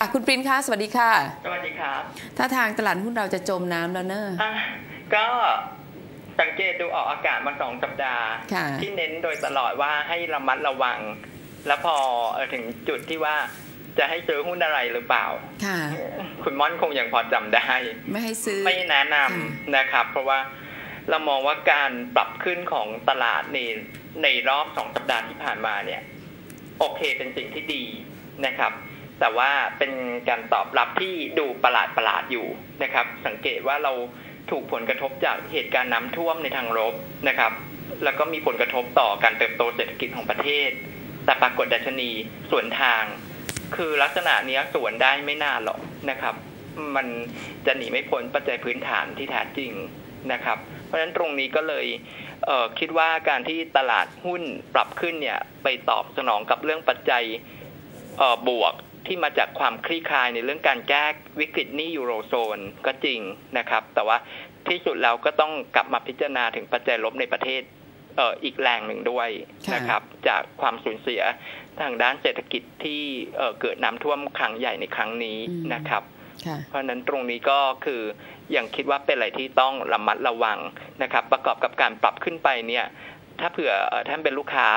อะคุณปรินคะสวัสดีค่ะ สวัสดีครับ ถ้าทางตลาดหุ้นเราจะจมน้ำแล้วเนอะอะก็สังเกตดูออกอากาศมาสองสัปดาห์ ค่ะ ที่เน้นโดยตลอดว่าให้ระมัดระวัง แล้วพอเอ่อถึงจุดที่ว่าจะให้ซื้อหุ้นอะไรหรือเปล่า ค่ะ คุณม่อนคงยังพอจำได้ ไม่ให้ซื้อ ไม่แนะนำค่ะนะครับ เพราะว่าเรามองว่าการปรับขึ้นของตลาดในในรอบสองสัปดาห์ที่ผ่านมาเนี่ย โอเคเป็นสิ่งที่ดีนะครับ แต่ว่าเป็นการตอบรับที่ดูประหลาดประหลาดอยู่นะครับ สังเกตว่าเราถูกผลกระทบจากเหตุการณ์น้ำท่วมในทางลบนะครับ แล้วก็มีผลกระทบต่อการเติบโตเศรษฐกิจของประเทศ แต่ปรากฏดัชนีส่วนทาง คือลักษณะนี้ยสวนได้ไม่น่าหรอกนะครับ มันจะหนีไม่พ้นปัจจัยพื้นฐานที่แท้จริงนะครับ เพราะฉะนั้นตรงนี้ก็เลยเคิดว่าการที่ตลาดหุ้นปรับขึ้นเนี่ยไปตอบสนองกับเรื่องปัจจัยบวก ที่มาจากความคลี่คลายในเรื่องการแก้วิกฤตหนี้ยูโรโซนก็จริงนะครับ แต่ว่าที่สุดแล้วก็ต้องกลับมาพิจารณาถึงปัจจัยลบในประเทศเอ่ออีกแรงหนึ่งด้วยค่ะนะครับ จากความสูญเสียทางด้านเศรษฐกิจที่เอ่อเกิดน้ำท่วมครั้งใหญ่ในครั้งนี้นะครับค่ะเพราะฉะนั้นตรงนี้ก็คือยังคิดว่าเป็นอะไรที่ต้องระมัดระวังนะครับ ประกอบกับการปรับขึ้นไปเนี่ย ถ้าเผื่อเอ่อท่านเป็นลูกค้า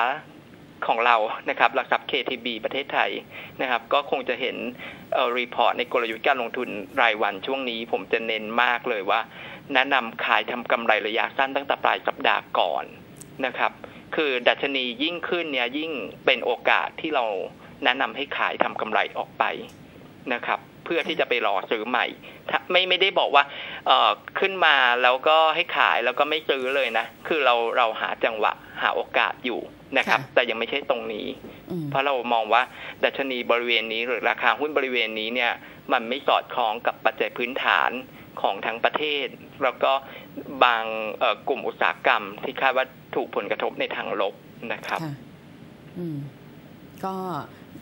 ของเรานะครับหลักทรัพย์ KTB ประเทศไทยนะครับ ก็คงจะเห็นเอ่อรีพอร์ตในกลยุทธ์การลงทุนรายวันช่วงนี้ผมจะเน้นมากเลยว่า แนะนำขายทำกำไรระยะสั้นตั้งแต่ปลายสัปดาห์ก่อนนะครับ คือดัชนียิ่งขึ้นเนี่ยยิ่งเป็นโอกาสที่เราแนะนำให้ขายทำกำไรออกไปนะครับ เพื่อที่จะไปรอซื้อใหม่ถ้าไม่ไม่ได้บอกว่าเอ่อขึ้นมาแล้วก็ให้ขายแล้วก็ไม่ซื้อเลยนะ คือเราเราหาจังหวะหาโอกาสอยู่นะครับค่ะแต่ยังไม่ใช่ตรงนี้อืมเพราะเรามองว่าดัชนีบริเวณนี้หรือราคาหุ้นบริเวณนี้เนี่ย มันไม่สอดคล้องกับปัจจัยพื้นฐานของทั้งประเทศ แล้วก็บางเอ่อกลุ่มอุตสาหกรรมที่คาดว่าถูกผลกระทบในทางลบนะครับค่ะอืม ก็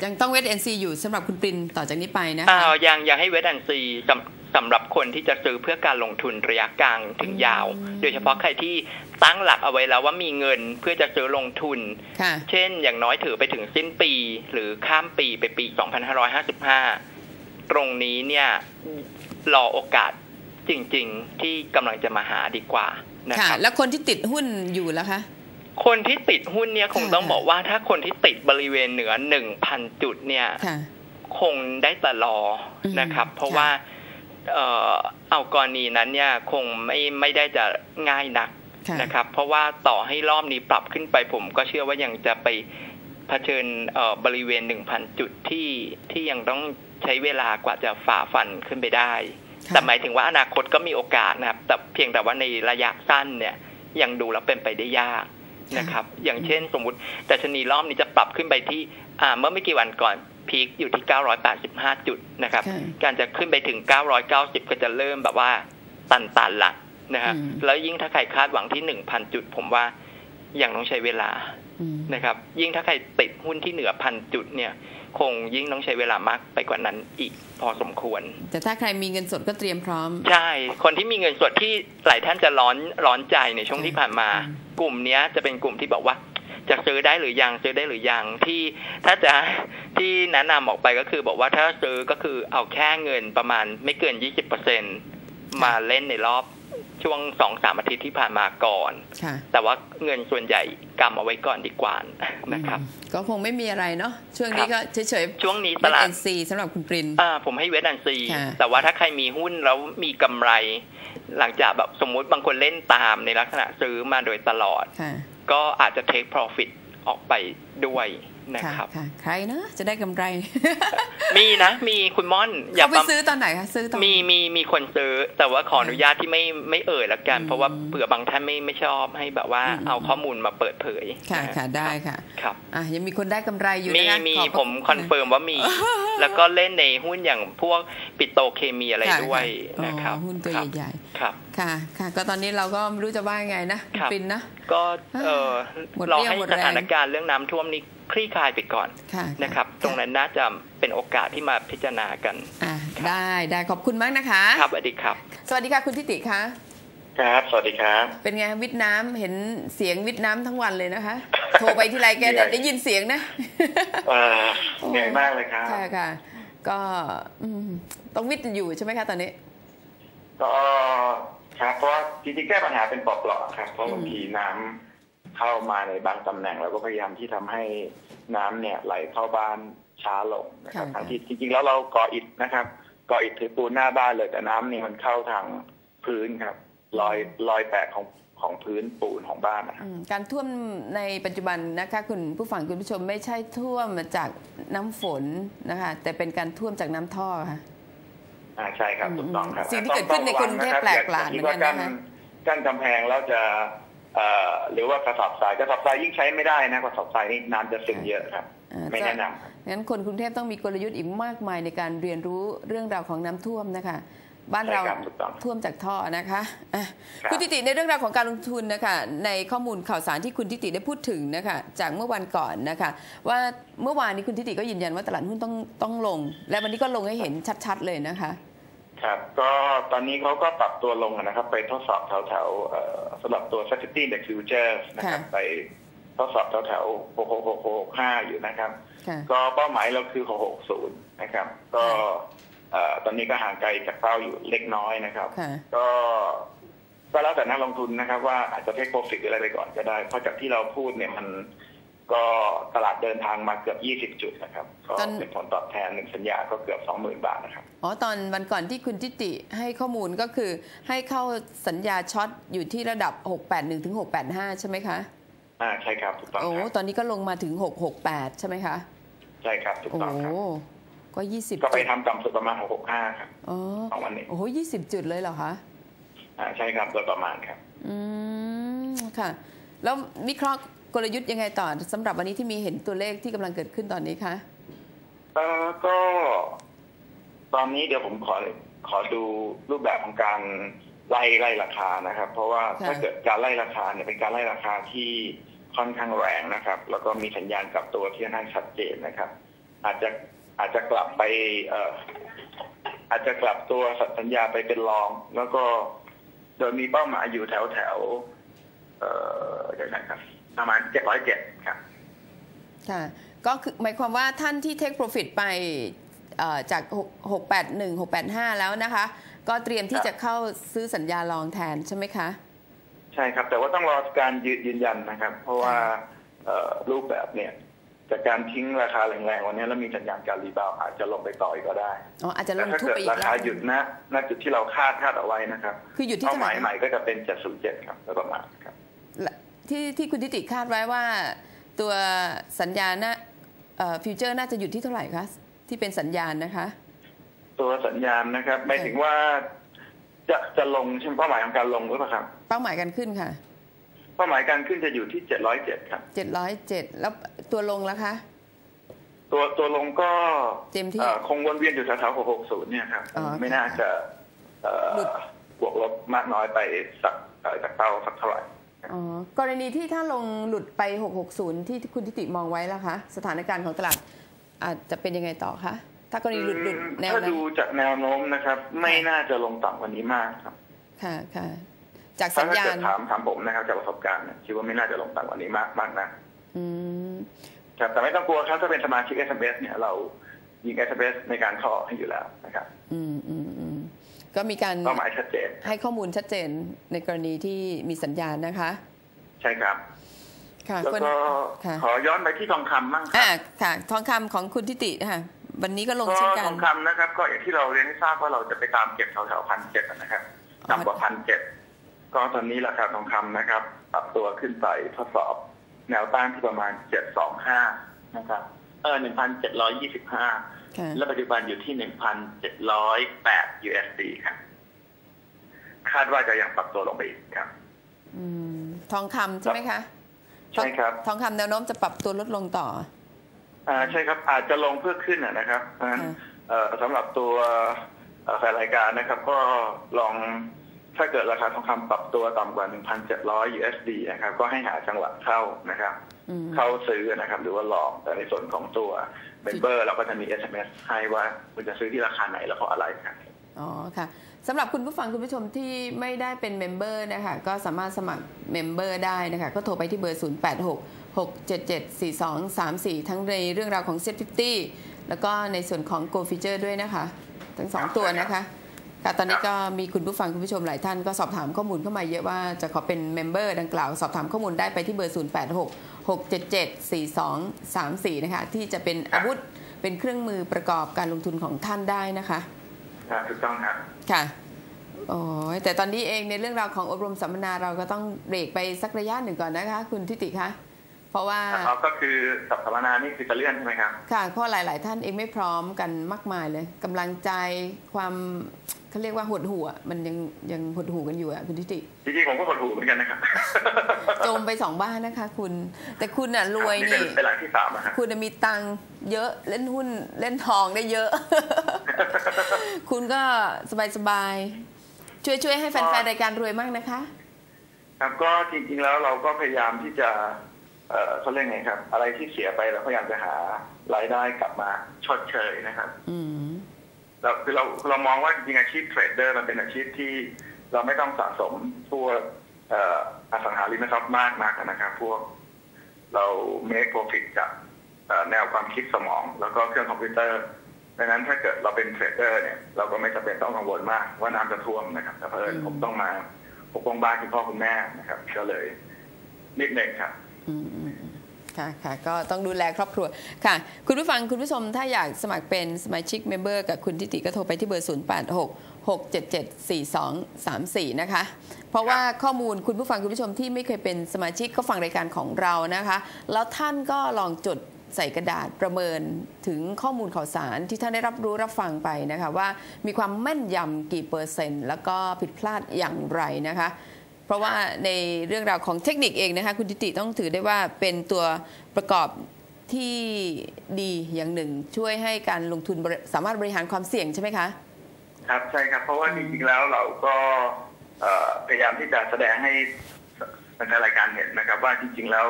ยังต้องเวทเอ็นซีอยู่สำหรับคุณปรินต่อจากนี้ไปนะอ่าคะยังยังให้เวทแอนซีสำสำหรับคนที่จะซื้อเพื่อการลงทุนระยะกลางถึงยาวอืมโดยเฉพาะใครที่ตั้งหลักเอาไว้แล้วว่ามีเงินเพื่อจะซื้อลงทุนค่ะเช่น อย่างน้อยถือไปถึงสิ้นปี หรือข้ามปีไปปี 2555 ตรงนี้เนี่ยรอโอกาสจริง ๆ ที่กำลังจะมาหาดีกว่านะค่ะครับแล้วคนที่ติดหุ้นอยู่แล้วคะ คนที่ติดหุ้นเนี่ยคงค่ะต้องบอกว่าถ้าคนที่ติดบริเวณเหนือ1,000จุดเนี่ยค่ะคงได้แต่รออมนะครับ เพราะค่ะว่าเอ่อเอากรณีนั้นเนี่ยคงไม่ไม่ได้จะง่ายนักค่ะนะครับ เพราะว่าต่อให้รอบนี้ปรับขึ้นไปผมก็เชื่อว่ายังจะไปเผชิญเอ่อบริเวณ1,000จุดที่ที่ยังต้องใช้เวลากว่าจะฝ่าฟันขึ้นไปได้ค่ะแต่หมายถึงว่าอนาคตก็มีโอกาสนะครับ แต่เพียงแต่ว่าในระยะสั้นเนี่ยยังดูแล้วเป็นไปได้ยาก นะครับ อย่างเช่นสมมุติดัชนีรอบนี้จะปรับขึ้นไปที่อ่าเมื่อไม่กี่วันก่อนพีคอยู่ที่ 985 จุดนะครับค่ะการจะขึ้นไปถึง 990 ก็จะเริ่มแบบว่าตันตันๆละนะครับอืมแล้วยิ่งถ้าใครคาดหวังที่ 1,000 จุด ผมว่า ยังต้องใช้เวลาอืมนะครับ ยิ่งถ้าใครติดหุ้นที่เหนือพันจุดเนี่ยคงยิ่งต้องใช้เวลามากไปกว่านั้นอีกพอสมควร แต่ถ้าใครมีเงินสดก็เตรียมพร้อม ใช่ คนที่มีเงินสดที่หลายท่านจะร้อนร้อนใจในช่วงที่ผ่านมาอืมกลุ่มเนี้ยจะเป็นกลุ่มที่บอกว่า จะซื้อได้หรือยังซื้อได้หรือยังที่ถ้าจะที่แนะนำออกไปก็คือบอกว่าถ้าซื้อก็คือเอาแค่เงินประมาณไม่เกิน20%มาเล่นในรอบ ช่วงสองสามอาทิตย์ที่ผ่านมาก่อนค่ะแต่ว่าเงินส่วนใหญ่กำเอาไว้ก่อนดีกว่านะครับอืมก็คงไม่มีอะไรเนาะช่วงนี้ก็เฉยๆ ช่วงนี้เวตทลาดเอ็นซีสำหรับคุณปรินอ่าผมให้เวทแอนซีค่ะแต่ว่าถ้าใครมีหุ้นแล้วมีกำไร หลังจากแบบสมมุติบางคนเล่นตามในลักษณะซื้อมาโดยตลอดค่ะก็อาจจะ take profit ออกไปด้วย นะค่ะครับค่ะใครเนอะจะได้กำไร มีนะ มีคุณม่อนเขาไปประซื้อตอนไหนคะซื้อตอนมีมีมีคนซื้อ แต่ว่าขออนุญาตที่ไม่ไม่เอ่ยละกันอืมเพราะว่าเผื่อบางท่านไม่ไม่ชอบให้แบบว่าอืมเอาข้อมูลมาเปิดเผย ค่ะนฮค่ะได้ค่ะ ครับอะยังมีคนได้กำไรอยู่มีนะคะมีขอบพระผมคอนเฟิร์มว่ามี แล้วก็เล่นในหุ้นอย่างพวกปิโตรเคมีอะไรค่ะด้วยค่ะนะครับอ๋อหุ้นตัวครับใหญ่ครับๆค่ะค่ะ ก็ตอนนี้เราก็ไม่รู้จะว่ายังไงนะคุณครับปรินนะก็เออหมดรอเรี่ยวให้หมดสแรงถานการณ์เรื่องน้ำท่วมนี้ คลี่คลายไปก่อนค่ะนะครับ ตรงนั้นน่าจะเป็นโอกาสที่มาพิจารณากันอะได้ได้ขอบคุณมากนะคะ ครับสวัสดีครับ สวัสดีค่ะคุณทิติคะครับ สวัสดีครับ เป็นไงวิทย์น้ำเห็นเสียงวิทย์น้ำทั้งวันเลยนะคะ โทรไปที่ไรแกเนี่ยได้ยินเสียงนะเออเหนื่อยมากเลยครับค่ะค่ะ ก็อืมต้องวิทย์อยู่ใช่ไหมคะตอนนี้ ก็ครับเพราะว่าจริงๆแก้ปัญหาเป็นปลอกๆครับ เพราะบางทีน้ำ เข้ามาในบางตำแหน่งเราก็พยายามที่ทำให้น้ำเนี่ยไหลเข้าบ้านช้าลงนะครับค่ะทั้งที่จริงๆแล้วเราก่ออิฐนะครับก่ออิฐถือปูนหน้าบ้านเลยแต่น้ำเนี่ยมันเข้าทางพื้นครับรอยรอยแตกของของพื้นปูนของบ้านนะครับอืมการท่วมในปัจจุบันนะคะคุณผู้ฟังคุณผู้ชมไม่ใช่ท่วมมาจากน้ำฝนนะคะแต่เป็นการท่วมจากน้ำท่อค่ะอ่าใช่ครับถูกต้องครับสิ่งที่เกิดขึ้นในกรุงเทพแปลกประหลาดอย่คิว่าเหมือนกันกั้นนะคะกั้นกำแพงแล้วจะเอ่อ หรือว่ากระสอบทรายกระสอบทรายยิ่งใช้ไม่ได้นะกระสอบทรายนี่น้ำจะซึมเยอะครับอ่าไม่แนะนำครับงั้นคนกรุงเทพต้องมีกลยุทธ์อีกมากมายในการเรียนรู้เรื่องราวของน้ำท่วมนะคะ บ้านเราใช่ครับถูกต้องท่วมจากท่อนะคะอะครับคุณทิติในเรื่องราวของการลงทุนนะคะในข้อมูลข่าวสารที่คุณทิติได้พูดถึงนะคะจากเมื่อวันก่อนนะคะ ว่าเมื่อวานนี้คุณทิติก็ยืนยันว่าตลาดหุ้นต้องต้องลง และวันนี้ก็ลงให้เห็นชัด ๆ เลยนะคะ ครับ ก็ตอนนี้เขาก็ปรับตัวลงนะครับ ไปทดสอบแถวๆเอ่อสำหรับตัว Safety Index Futures นะครับค่ะไปทดสอบแถวๆ6665อยู่นะครับค่ะก็เป้าหมายเราคือ 660 นะครับ ก็เอ่อตอนนี้ก็ห่างไกลจากเป้าอยู่เล็กน้อยนะครับค่ะก็ก็แล้วแต่นักลงทุนนะครับ ว่าอาจจะเทคโปรฟิตหรืออะไรไปก่อนก็ได้ เพราะจากที่เราพูดเนี่ยมัน ก็ตลาดเดินทางมาเกือบ 20 จุดนะครับ ก็ตอนเป็นผลตอบแทนหนึ่งสัญญาก็เกือบ 20,000 บาทนะครับ อ๋อ ตอนวันก่อนที่คุณทิติให้ข้อมูลก็คือให้เข้าสัญญาช็อตอยู่ที่ระดับ 681 ถึง 685 ใช่ไหมคะ อ่า ใช่ครับถูกต้องโอ้ครับตอนนี้ก็ลงมาถึง 668 ใช่ไหมคะ ใช่ครับถูกโอ้ต้องครับก็20ก็ไปจุดทำต่ำสุดประมาณ 665 ครับอ๋อของวันนี้ โอ้โห20จุดเลยเหรอคะ อ่า ใช่ครับ โดยประมาณครับ อืม ค่ะ แล้ววิเคราะห์ กลยุทธ์ยังไงต่อสำหรับวันนี้ที่มีเห็นตัวเลขที่กำลังเกิดขึ้นตอนนี้คะเอ่อก็ ตอนนี้เดี๋ยวผมขอขอดูรูปแบบของการไล่ไล่ราคานะครับ เพราะว่าค่ะถ้าเกิดการไล่ราคาเนี่ยเป็นการไล่ราคาที่ค่อนข้างแรงนะครับ แล้วก็มีสัญญาณกลับตัวที่ค่อนข้างชัดเจนนะครับ อาจจะอาจจะกลับไปเอ่ออาจจะกลับตัวสัญญาไปเป็นรอง แล้วก็โดยมีเป้าหมายอยู่แถวแถวๆเอ่ อเดี๋ยวนะครับ ประมาณเจ็ดร้อยเจ็ดครับค่ะก็คือหมายความว่าท่านที่ take profit ไปเอ่อจาก6 681 685 แล้วนะคะ ก็เตรียมที่ครับจะเข้าซื้อสัญญาลองแทนใช่ไหมคะ ใช่ครับ แต่ว่าต้องรอการยืนยืนยันนะครับ เพราะว่าเอ่อรูปแบบเนี่ยจากการทิ้งราคาแรงๆวันนี้แล้วมีสัญญาณการรีบาวด์อาจจะลงไปต่ออีกก็ได้อ๋ออาจจะลแต่งถ้าทุบเกิดไปอีกราคารอบหยุดณณจุดที่เราคาดคาดเอาไว้นะครับ คือหยุดที่เป้าเท่าหไหมาร่ยใหม่ก็จะเป็น 707 ครับโดยประมาณครับและ ที่ที่คุณทิติคาดไว้ว่า ตัวสัญญาณนะฟิวเจอร์น่าจะหยุดที่เท่าไหร่คะที่เป็นสัญญาณนะคะ ตัวสัญญาณนะครับหมายถึงว่าจะจะลงใช่ไหมเป้าหมายของการลงหรือเปล่าครับ เป้าหมายการขึ้นค่ะ เป้าหมายการขึ้นจะอยู่ที่707ครับ707แล้วตัวลงแล้วคะตัวตัวลงก็เต็มที่เอ่อคงวนเวียนอยู่แถวๆ660เนี่ยครับอ๋อไม่น่าจะเอ่อหลุดบวกลบมากน้อยไปสักเอ่อจากเป้าสักเท่าไหร่ อ๋อกรณีที่ถ้าลงหลุดไป 660 ที่คุณทิติมองไว้แล้วคะ สถานการณ์ของตลาดอาจจะเป็นยังไงต่อคะถ้ากรณีหลุดหลุดแนวถ้านั้นดูจากแนวโน้มนะครับ ไม่น่าจะลงต่ำกว่านี้มากครับ ค่ะค่ะจากถ้าสัญญาเกิณดถามถามผมนะครับจากประสบการณ์เนี่ยคิดว่าไม่น่าจะลงต่ำกว่านี้มากมากนะอืมครับแต่ไม่ต้องกลัวครับถ้าเป็นสมาชิก SMS เนี่ยเรายิง SMS ในการขอให้อยู่แล้วนะครับ อืมอืมอืม ก็มีการเป้าหมายชัดเจน ให้ข้อมูลชัดเจนในกรณีที่มีสัญญาณนะคะ ใช่ครับค่ะแล้วคนก็ค่ะขอย้อนไปที่ทองคำบ้างคอ่ารับค่ะ ทองคำของคุณทิตินะคะวันนี้ก็ลงก็เช่นกัทนองคำนะครับ ก็อย่างที่เราเรียนให้ทราบว่าเราจะไปตามเก็บแถวๆพันเจ็ดนะครับอ๋อต่ำกว่าพันเจ็ดก็ตอนนี้ราคาทองคำนะครับปรับตัวขึ้นไปทดสอบ แนวต้านที่ประมาณเจ็ดสองห้านะครับ เออหนึ่งพันเจ็ดร้อยยี่สิบห้าค่ะ และปัจจุบันอยู่ที่หนึ่งพันเจ็ดร้อยแปด USD ครับคาดว่าจะยังปรับตัวลงไปอีกครับอืมทองคำใช่ไหมคะ ใช่ครับ ทองคำแนวโน้มจะปรับตัวลดลงต่ออ่าใช่ครับ อาจจะลงเพื่อขึ้นนะนะครับเพราะฉะนั้นค่ะเอ่อสำหรับตัวเอ่อแฟนรายการนะครับ ก็ลองถ้าเกิดราคาทองคำปรับตัวต่ำกว่า 1,700 USD นะครับ ก็ให้หาจังหวะเข้านะครับอืมเข้าซื้อนะครับ หรือว่าลองแต่ในส่วนของตัว เมมเบอร์เราก็จะมี SMS ให้ว่าคุณจะซื้อที่ราคาไหนแล้วเพราะอะไรครับอ๋อค่ะสำหรับคุณผู้ฟังคุณผู้ชมที่ไม่ได้เป็นเมมเบอร์นะคะก็สามารถสมัครเมมเบอร์ได้นะคะก็โทรไปที่เบอร์ 0 8 6 6 7 7 4 2 3 4 ทั้งในเรื่องราวของ Set 50แล้วก็ในส่วนของ Go Feature ด้วยนะคะ ทั้งสองตัวนะคะค่ะตอนนี้ก็มีคุณผู้ฟังคุณผู้ชมหลายท่านก็สอบถามข้อมูลเข้ามาเยอะว่าจะขอเป็นเมมเบอร์ดังกล่าว สอบถามข้อมูลได้ไปที่เบอร์ 086 677 4234 นะคะ ที่จะเป็นอาวุธเป็นเครื่องมือประกอบการลงทุนของท่านได้นะคะครับถูกต้องครับค่ะโอ้ยแต่ตอนนี้เองในเรื่องราวของอบรมสัมมนาเราก็ต้องเบรกไปสักระยะหนึ่งก่อนนะคะ คุณทิติคะเพราะว่าเราก็คือสัปดาห์หน้านี่คือจะเลื่อนใช่ไหมครับค่ะเพราะหลาย ๆ ท่านเองไม่พร้อมกันมากมายเลยกำลังใจความ เขาเรียกว่าหดหัวมันยังยังหดหูกันอยู่อะคุณทิติจริงๆผมก็หดหูเหมือนกันนะครับจมไปสองบ้านนะคะ คุณ แต่คุณอะรวยนี่นี่เป็นเป็นหลังที่สามนะครับคุณน่ะมีตังค์เยอะเล่นหุ้นเล่นทองได้เยอะ คุณก็สบายๆช่วยช่วยให้แฟนๆรายการรวยมากนะคะ ครับก็จริงๆแล้วเราก็พยายามที่จะเอ่อเขาเรียกไงครับ อะไรที่เสียไปเราพยายามจะหารายได้กลับมาชดเชยนะครับ อืม เราคือเราเรามองว่าจริงๆอาชีพเทรดเดอร์มันเป็นอาชีพที่เราไม่ต้องสะสมพวกเอ่ออสังหาริมทรัพย์มากนักนะครับพวกเรา make profit จากเอ่อแนวความคิดสมอง แล้วก็เครื่องคอมพิวเตอร์ดังนั้นถ้าเกิดเราเป็นเทรดเดอร์เนี่ยเราก็ไม่จำเป็นต้องกังวลมากว่าน้ำจะท่วมนะครับแต่เพอิญผมต้องมาปกป้องบ้านคุณพ่อคุณแม่นะครับก็เลยนิดหนึ่งครับอืมอืมอืม ค่ะค่ะก็ต้องดูแลครอบครัวค่ะ คุณผู้ฟังคุณผู้ชมถ้าอยากสมัครเป็นสมาชิกเมมเบอร์กับคุณทิติก็โทรไปที่เบอร์ 0 8 6 6 7 7 4 2 3 4 นะคะ เพราะว่าข้อมูลคุณผู้ฟังคุณผู้ชมที่ไม่เคยเป็นสมาชิกก็ฟังรายการของเรานะคะ แล้วท่านก็ลองจดใส่กระดาษประเมินถึงข้อมูลข่าวสารที่ท่านได้รับรู้รับฟังไปนะคะว่ามีความแม่นยำกี่เปอร์เซ็นต์ แล้วก็ผิดพลาดอย่างไรนะคะเพ ราะว่าในเรื่องราวของเทคนิคเองนะคะคุณทิติต้องถือได้ว่าเป็นตัวประกอบที่ดีอย่างหนึ่ง ช่วยให้การลงทุนบริสามารถบริหารความเสี่ยงใช่ไหมคะครับใช่ครับ เพราะว่าจริงๆแล้วเราก็เอ่อพยายามที่จะแสดงให้แฟนๆรายการเห็นนะครับ ว่าจริงๆแล้ว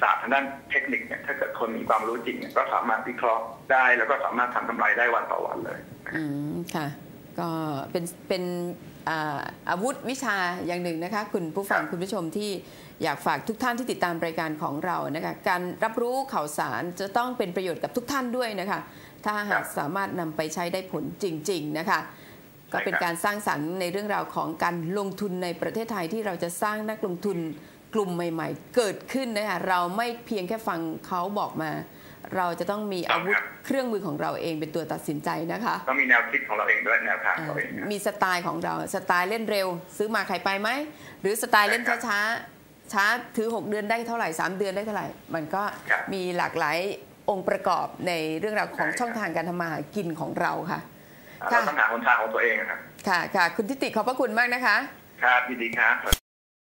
ศาสตร์ทางด้านเทคนิคเนี่ยถ้าเกิดคนมีความรู้จริงเนี่ยก็สามารถวิเคราะห์ได้ แล้วก็สามารถทำกำไรได้วันต่อวันเลยอืมค่ะ ก็เป็นเป็นอาวุธวิชาอย่างหนึ่งนะคะ คุณผู้ฟังคุณผู้ชมที่อยากฝากทุกท่านที่ติดตามรายการของเรานะคะการรับรู้ข่าวสารจะต้องเป็นประโยชน์กับทุกท่านด้วยนะคะ ถ้าหากสามารถนำไปใช้ได้ผลจริง ๆ นะคะ ก็เป็นการสร้างสรรค์ในเรื่องราวของการลงทุนในประเทศไทยที่เราจะสร้างนักลงทุนกลุ่มใหม่ ๆ เกิดขึ้นนะคะเราไม่เพียงแค่ฟังเขาบอกมา เราจะต้องมีอาวุธเครื่องมือของเราเองเป็นตัวตัดสินใจนะคะก็มีแนวคิดของเราเองด้วยแนวทางของเราเองครับมีสไตล์ของเราสไตล์เล่นเร็ว ซื้อมาขายไปไหมหรือสไตล์เล่นใช่ครับช้าๆช้าถือ 6 เดือนได้เท่าไหร่ 3 เดือนได้เท่าไหร่ มันก็ครับมีหลากหลายองค์ประกอบในเรื่องราวของใช่ครับช่องทางการทำมาหากินของเราค่ะเราต้องหาหนทางของตัวเองนะครับค่ะค่ะคุณทิติขอบพระคุณมากนะคะ ครับยินดีครับ